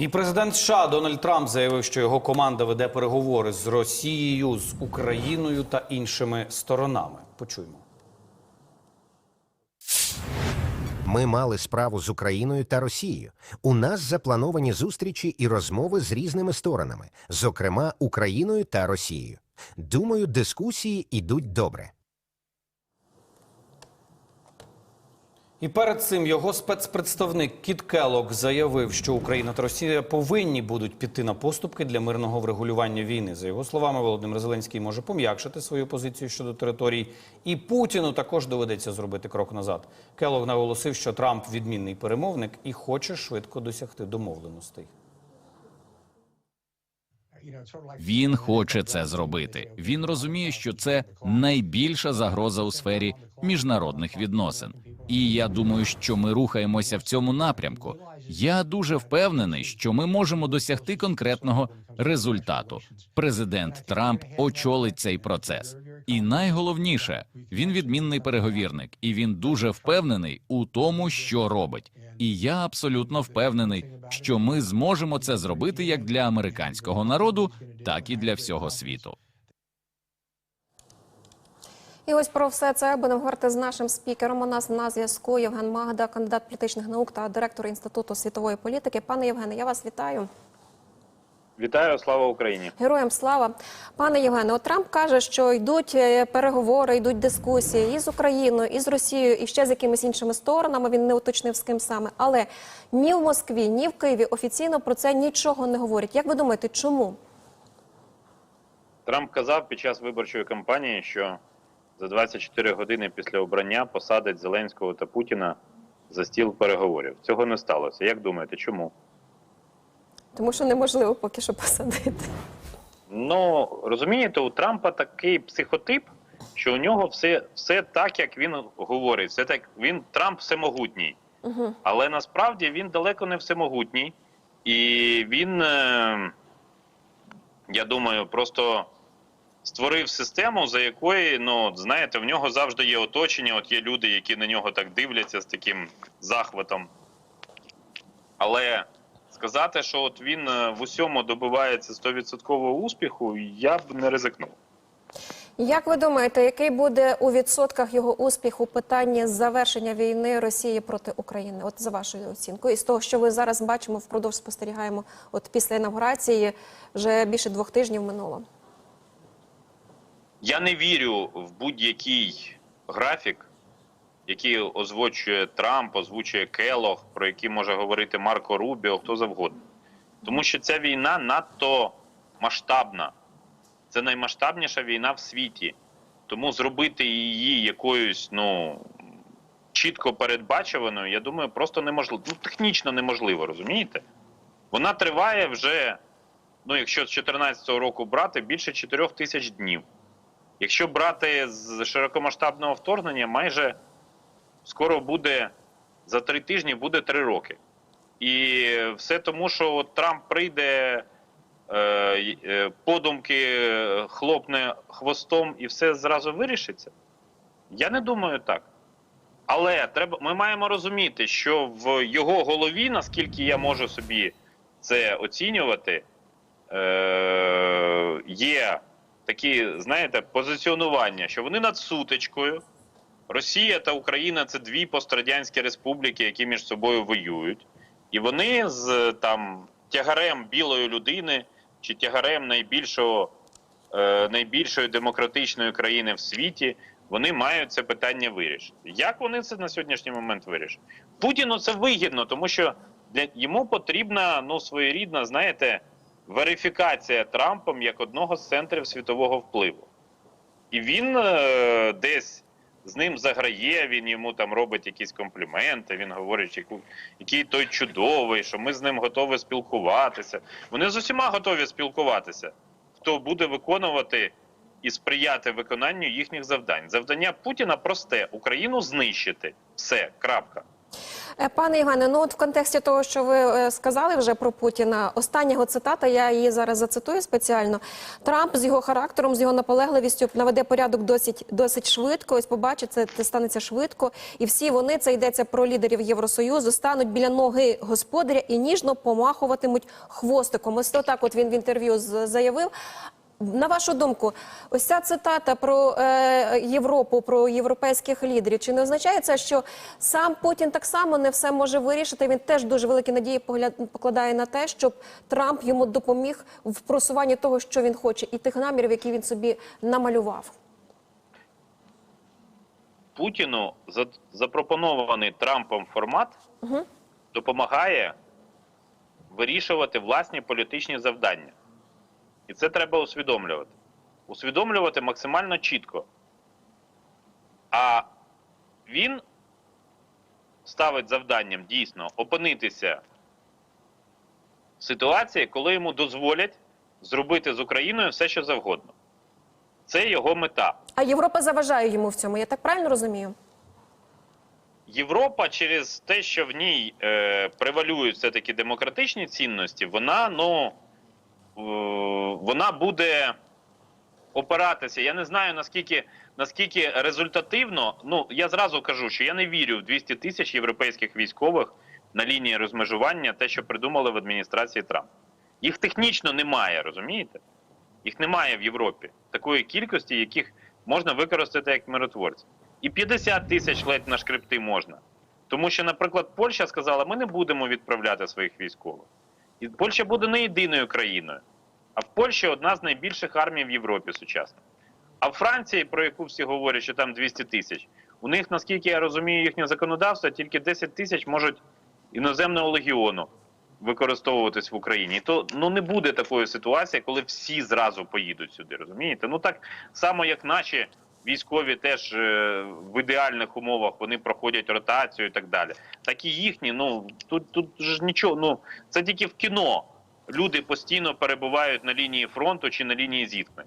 І президент США Дональд Трамп заявив, що його команда веде переговори з Росією, з Україною та іншими сторонами. Почуємо. Ми мали справу з Україною та Росією. У нас заплановані зустрічі і розмови з різними сторонами, зокрема Україною та Росією. Думаю, дискусії йдуть добре. І перед цим його спецпредставник Кіт Келок заявив, що Україна та Росія повинні будуть піти на поступки для мирного врегулювання війни. За його словами, Володимир Зеленський може пом'якшити свою позицію щодо територій, і Путіну також доведеться зробити крок назад. Келок наголосив, що Трамп відмінний перемовник і хоче швидко досягти домовленостей. Він хоче це зробити. Він розуміє, що це найбільша загроза у сфері міжнародних відносин. І я думаю, що ми рухаємося в цьому напрямку. Я дуже впевнений, що ми можемо досягти конкретного результату. Президент Трамп очолить цей процес. І найголовніше, він відмінний переговірник, і він дуже впевнений у тому, що робить. І я абсолютно впевнений, що ми зможемо це зробити як для американського народу, так і для всього світу. І ось про все це будемо говорити з нашим спікером. У нас на зв'язку Євген Магда, кандидат політичних наук та директор інституту світової політики. Пане Євгене, я вас вітаю. Вітаю, слава Україні. Героям слава. Пане Євгене, от Трамп каже, що йдуть е, переговори, йдуть дискусії і з Україною, і з Росією, і ще з якимись іншими сторонами. Він не уточнив з ким саме. Але ні в Москві, ні в Києві офіційно про це нічого не говорять. Як ви думаєте, чому? Трамп казав під час виборчої кампанії, що за 24 години після обрання посадить Зеленського та Путіна за стіл переговорів. Цього не сталося. Як думаєте, чому? Тому що неможливо поки що посадити. Ну розумієте, у Трампа такий психотип, що у нього все, все так, як він говорить. Все так він Трамп всемогутній. Угу. Але насправді він далеко не всемогутній, і він, е, я думаю, просто створив систему, за якої, ну, знаєте, в нього завжди є оточення, от є люди, які на нього так дивляться з таким захватом. Але сказати, що от він е, в усьому добивається 100% успіху, я б не ризикнув. Як ви думаєте, який буде у відсотках його успіх у питанні завершення війни Росії проти України? От за вашою оцінкою, і з того, що ви зараз бачимо, впродовж спостерігаємо, от після інаугурації вже більше двох тижнів минуло. Я не вірю в будь-який графік, який озвучує Трамп, озвучує Келох, про який може говорити Марко Рубіо, хто завгодно. Тому що ця війна надто масштабна. Це наймасштабніша війна в світі. Тому зробити її якоюсь, ну чітко передбачуваною, я думаю, просто неможливо. Ну, технічно неможливо, розумієте? Вона триває вже, ну, якщо з 2014 року брати, більше 4 тисяч днів. Якщо брати з широкомасштабного вторгнення, майже скоро буде за три тижні буде три роки. І все тому, що от Трамп прийде, е, е, подумки хлопне хвостом і все зразу вирішиться. Я не думаю так. Але треба, ми маємо розуміти, що в його голові, наскільки я можу собі це оцінювати, е, є такі, знаєте, позиціонування, що вони над сутичкою. Росія та Україна це дві пострадянські республіки, які між собою воюють, і вони з там тягарем білої людини чи тягарем найбільшого, е, найбільшої демократичної країни в світі. Вони мають це питання вирішити. Як вони це на сьогоднішній момент вирішать? Путіну це вигідно, тому що для йому потрібна ну своєрідна, знаєте, верифікація Трампом як одного з центрів світового впливу. І він е, десь з ним заграє, він йому там робить якісь компліменти, він говорить, яку, який той чудовий, що ми з ним готові спілкуватися. Вони з усіма готові спілкуватися, хто буде виконувати і сприяти виконанню їхніх завдань. Завдання Путіна просте: Україну знищити. Все, крапка. Е, Пане Євгене, ну от в контексті того, що ви е, сказали вже про Путіна, остання його цитата, я її зараз зацитую спеціально. Трамп з його характером, з його наполегливістю наведе порядок досить досить швидко. Ось побачите, це станеться швидко. І всі вони, це йдеться про лідерів Євросоюзу, стануть біля ноги господаря і ніжно помахуватимуть хвостиком. Ось так от він в інтерв'ю заявив. На вашу думку, ось ця цитата про е, Європу, про європейських лідерів, чи не означає це, що сам Путін так само не все може вирішити? Він теж дуже великі надії покладає на те, щоб Трамп йому допоміг в просуванні того, що він хоче, і тих намірів, які він собі намалював. Путіну запропонований Трампом формат допомагає вирішувати власні політичні завдання. І це треба усвідомлювати. Усвідомлювати максимально чітко. А він ставить завданням дійсно опинитися в ситуації, коли йому дозволять зробити з Україною все, що завгодно. Це його мета. А Європа заважає йому в цьому. Я так правильно розумію? Європа через те, що в ній е, превалюють все-таки демократичні цінності, вона ну вона буде опиратися. Я не знаю наскільки наскільки результативно. Ну я зразу кажу, що я не вірю в 200 тисяч європейських військових на лінії розмежування, те, що придумали в адміністрації Трампа. Їх технічно немає, розумієте? Їх немає в Європі такої кількості, яких можна використати як миротворців. І 50 тисяч ледь на шкрипти можна. Тому що, наприклад, Польща сказала, ми не будемо відправляти своїх військових. І Польща буде не єдиною країною. А в Польщі одна з найбільших армій в Європі сучасно. А в Франції, про яку всі говорять, що там 200 тисяч, у них, наскільки я розумію, їхнє законодавство, тільки 10 тисяч можуть іноземного легіону використовуватись в Україні. То ну не буде такої ситуації, коли всі зразу поїдуть сюди. Розумієте? Ну так само, як наші військові теж е, в ідеальних умовах вони проходять ротацію і так далі. Так і їхні. Ну тут тут ж нічого. Ну це тільки в кіно. Люди постійно перебувають на лінії фронту чи на лінії зіткнень.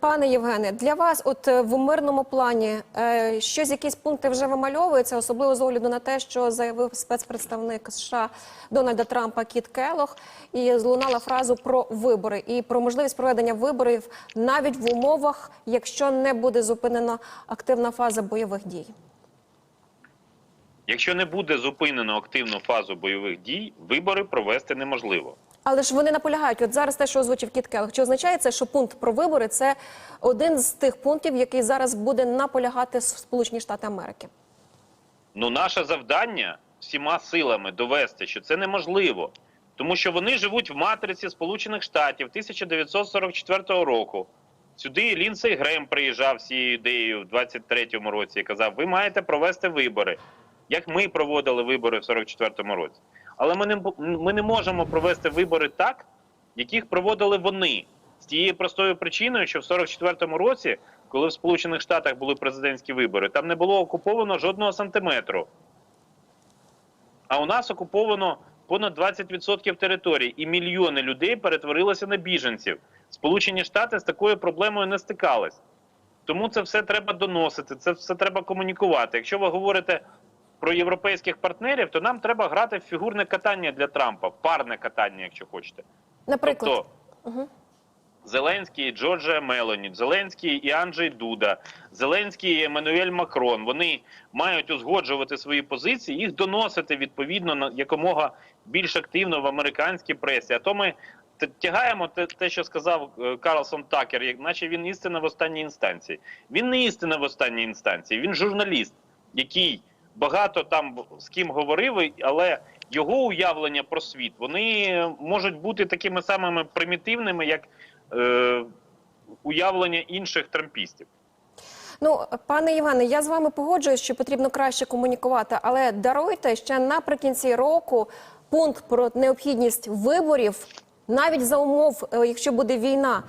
Пане Євгене, для вас, от е, в мирному плані, е, щось якісь пункти вже вимальовуються, особливо з огляду на те, що заявив спецпредставник США Дональда Трампа Кіт Келох, і злунала фразу про вибори і про можливість проведення виборів навіть в умовах, якщо не буде зупинена активна фаза бойових дій. Якщо не буде зупинено активну фазу бойових дій, вибори провести неможливо. Але ж вони наполягають. От зараз те, що озвучив Кіт Келох, чи означає це, що пункт про вибори це один з тих пунктів, який зараз буде наполягати Сполучені Штати Америки. Ну, наше завдання всіма силами довести, що це неможливо, тому що вони живуть в матриці Сполучених Штатів 1944 року. Сюди Лінсей Грем приїжджав з цією ідеєю в 23-му році і казав: ви маєте провести вибори, як ми проводили вибори в 44-му році. Але ми не, ми не можемо провести вибори так, яких проводили вони. З тією простою причиною, що в 44-му році, коли в Сполучених Штатах були президентські вибори, там не було окуповано жодного сантиметру. А у нас окуповано понад 20% території, і мільйони людей перетворилися на біженців. Сполучені Штати з такою проблемою не стикались. Тому це все треба доносити, це все треба комунікувати. Якщо ви говорите про європейських партнерів, то нам треба грати в фігурне катання для Трампа, парне катання, якщо хочете. Наприклад, Тобто Зеленський і Мелоні, Зеленський і Анджей Дуда, Зеленський і Еммануель Макрон. Вони мають узгоджувати свої позиції, їх доносити відповідно на якомога більш активно в американській пресі. А то ми тягаємо те, те, що сказав е, Карлсон Такер, як наче він істина в останній інстанції. Він не істина в останній інстанції, він журналіст, який багато там з ким говорив, але його уявлення про світ вони можуть бути такими самими примітивними, як е, уявлення інших трампістів. ну пане Євгене, я з вами погоджуюсь, що потрібно краще комунікувати, але даруйте ще наприкінці року пункт про необхідність виборів, навіть за умов, е, якщо буде війна.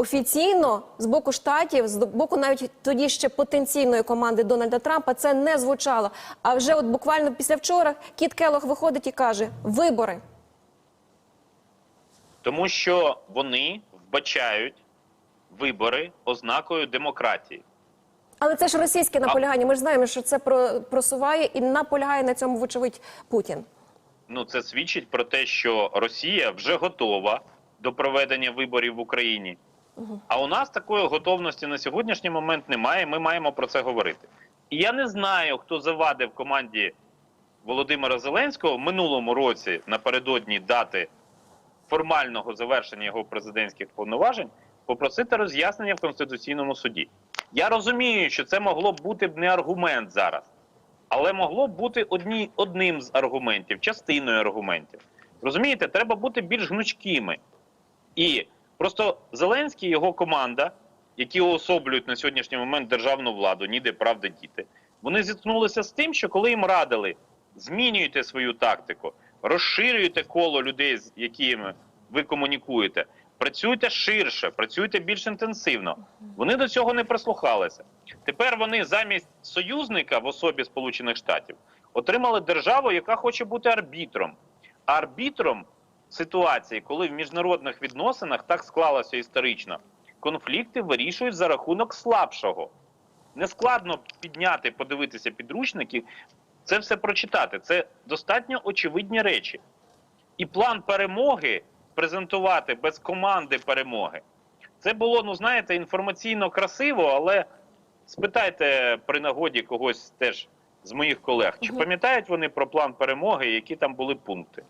Офіційно з боку штатів, з боку навіть тоді ще потенційної команди Дональда Трампа, це не звучало. А вже от буквально після вчора Кіт Келох виходить і каже: вибори. Тому що вони вбачають вибори ознакою демократії. Але це ж російське наполягання. Ми ж знаємо, що це просуває і наполягає на цьому, вочевидь, Путін. Ну це свідчить про те, що Росія вже готова до проведення виборів в Україні. А у нас такої готовності на сьогоднішній момент немає. Ми маємо про це говорити. І я не знаю, хто завадив команді Володимира Зеленського в минулому році напередодні дати формального завершення його президентських повноважень попросити роз'яснення в конституційному суді. Я розумію, що це могло б бути б не аргумент зараз, але могло б бути одні, одним з аргументів, частиною аргументів. Розумієте, треба бути більш гнучкими. І просто Зеленський і його команда, які уособлюють на сьогоднішній момент державну владу, ніде правда діти, вони зіткнулися з тим, що коли їм радили змінюйте свою тактику, розширюйте коло людей, з якими ви комунікуєте, працюйте ширше, працюйте більш інтенсивно. Вони до цього не прислухалися. Тепер вони замість союзника в особі Сполучених Штатів отримали державу, яка хоче бути арбітром. Арбітром ситуації, коли в міжнародних відносинах так склалося історично, конфлікти вирішують за рахунок слабшого. Нескладно підняти, подивитися підручники, це все прочитати. Це достатньо очевидні речі. І план перемоги презентувати без команди перемоги. Це було, ну знаєте, інформаційно красиво, але спитайте при нагоді когось теж з моїх колег, чи пам'ятають вони про план перемоги, які там були пункти?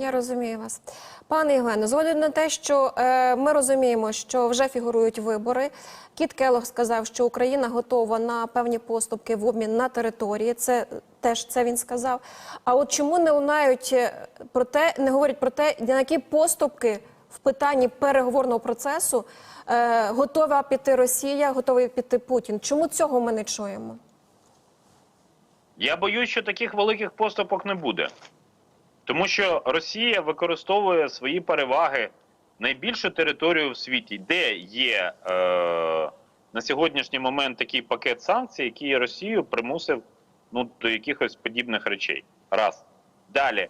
Я розумію вас, пане Євгене. Згоден на те, що е, ми розуміємо, що вже фігурують вибори. Кіт Келох сказав, що Україна готова на певні поступки в обмін на території. Це теж це він сказав. А от чому не лунають е, про те, не говорять про те, на які поступки в питанні переговорного процесу е, готова піти Росія, готовий піти Путін? Чому цього ми не чуємо? Я боюсь, що таких великих поступок не буде. Тому що Росія використовує свої переваги найбільшу територію в світі, де є е, на сьогоднішній момент такий пакет санкцій, який Росію примусив ну, до якихось подібних речей. Раз. Далі.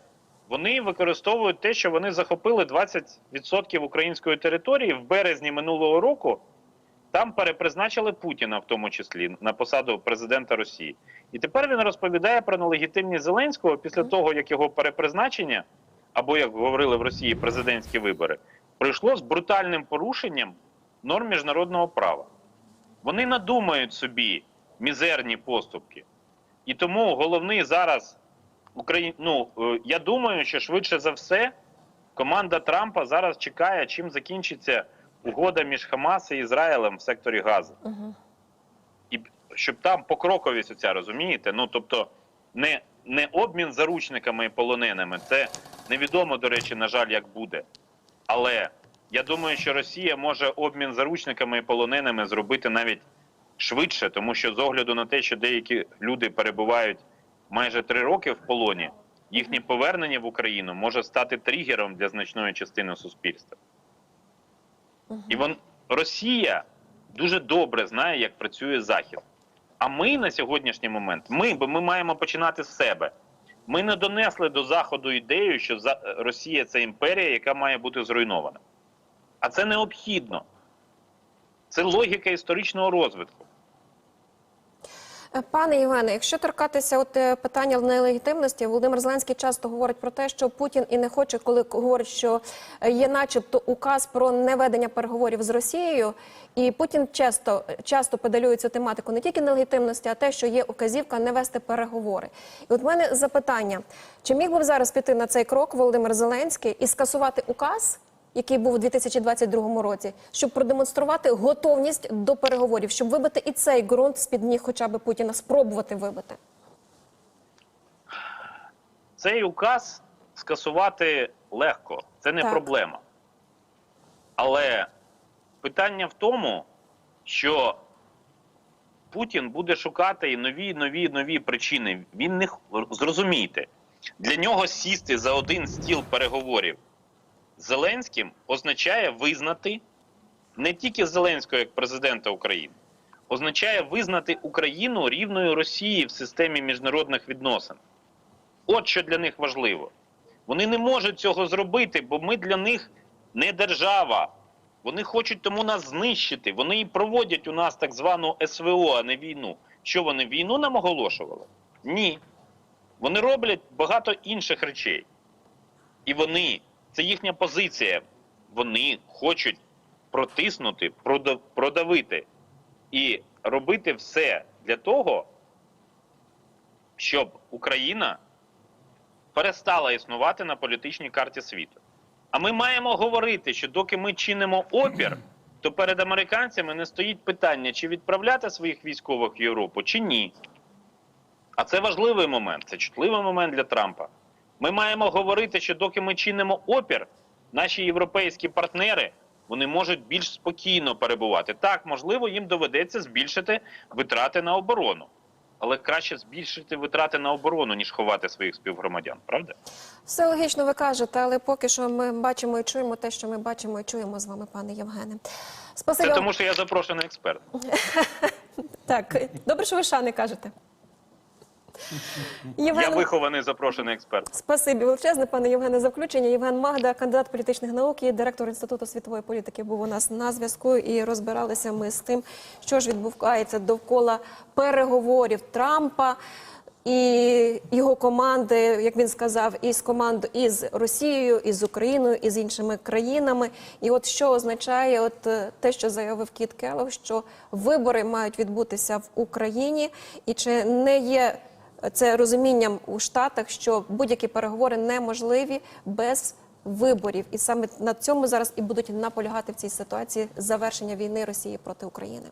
Вони використовують те, що вони захопили 20% української території в березні минулого року. Там перепризначили Путіна, в тому числі, на посаду президента Росії. І тепер він розповідає про нелегітимність Зеленського після того, як його перепризначення, або як говорили в Росії президентські вибори, пройшло з брутальним порушенням норм міжнародного права. Вони надумають собі мізерні поступки. І тому головний зараз Украї... ну, е, я думаю, що швидше за все команда Трампа зараз чекає, чим закінчиться угода між Хамас і Ізраїлем в секторі Гази. І щоб там покроковість оця, розумієте? Ну тобто не, не обмін заручниками і полоненими. Це невідомо, до речі, на жаль, як буде. Але я думаю, що Росія може обмін заручниками і полоненими зробити навіть швидше, тому що з огляду на те, що деякі люди перебувають майже три роки в полоні, їхнє повернення в Україну може стати тригером для значної частини суспільства. І вон Росія дуже добре знає, як працює Захід. А ми на сьогоднішній момент, ми, бо ми маємо починати з себе. Ми не донесли до Заходу ідею, що Росія це імперія, яка має бути зруйнована. А це необхідно. Це логіка історичного розвитку. Е, Пане Євгене, якщо торкатися от е, питання нелегітимності, Володимир Зеленський часто говорить про те, що Путін і не хоче, коли говорить, що е, є, начебто, указ про неведення переговорів з Росією, і Путін часто часто педалює цю тематику не тільки нелегітимності, а те, що є указівка не вести переговори. І от в мене запитання: чи міг би зараз піти на цей крок Володимир Зеленський і скасувати указ? Який був у 2022 році, щоб продемонструвати готовність до переговорів, щоб вибити і цей ґрунт з під ніг, хоча б Путіна, спробувати вибити. Цей указ скасувати легко, це не Так. проблема. Але питання в тому, що Путін буде шукати і нові, нові, нові причини. Він не зрозумійте, для нього сісти за один стіл переговорів Зеленським означає визнати не тільки Зеленського як президента України, означає визнати Україну рівною Росії в системі міжнародних відносин. От що для них важливо. Вони не можуть цього зробити, бо ми для них не держава. Вони хочуть тому нас знищити. Вони і проводять у нас так звану СВО, а не війну. Що вони війну нам оголошували? Ні. Вони роблять багато інших речей. І вони, це їхня позиція. Вони хочуть протиснути, продавити і робити все для того, щоб Україна перестала існувати на політичній карті світу. А ми маємо говорити, що доки ми чинимо опір, то перед американцями не стоїть питання, чи відправляти своїх військових в Європу, чи ні. А це важливий момент, це чутливий момент для Трампа. Ми маємо говорити, що доки ми чинимо опір, наші європейські партнери вони можуть більш спокійно перебувати. Так, можливо, їм доведеться збільшити витрати на оборону. Але краще збільшити витрати на оборону, ніж ховати своїх співгромадян, правда? Все логічно ви кажете, але поки що ми бачимо і чуємо те, що ми бачимо і чуємо з вами, пане Євгене. Спасибі. Це тому, що я запрошений експерт. Так, добре, що ви шани кажете. Я вихований запрошений експерт. спасибі величезне, пане Євгене, за включення. Євген Магда, кандидат політичних наук і директор Інституту світової політики, був у нас на зв'язку. І розбиралися ми з тим, що ж відбувається довкола переговорів Трампа. І його команди, як він сказав, із командою із Росією, із Україною, і з іншими країнами. І от що означає, от е, те, що заявив Кіт Келлог, що вибори мають відбутися в Україні, і чи не є це розумінням у Штатах, що будь-які переговори неможливі без виборів, і саме на цьому зараз і будуть наполягати в цій ситуації завершення війни Росії проти України.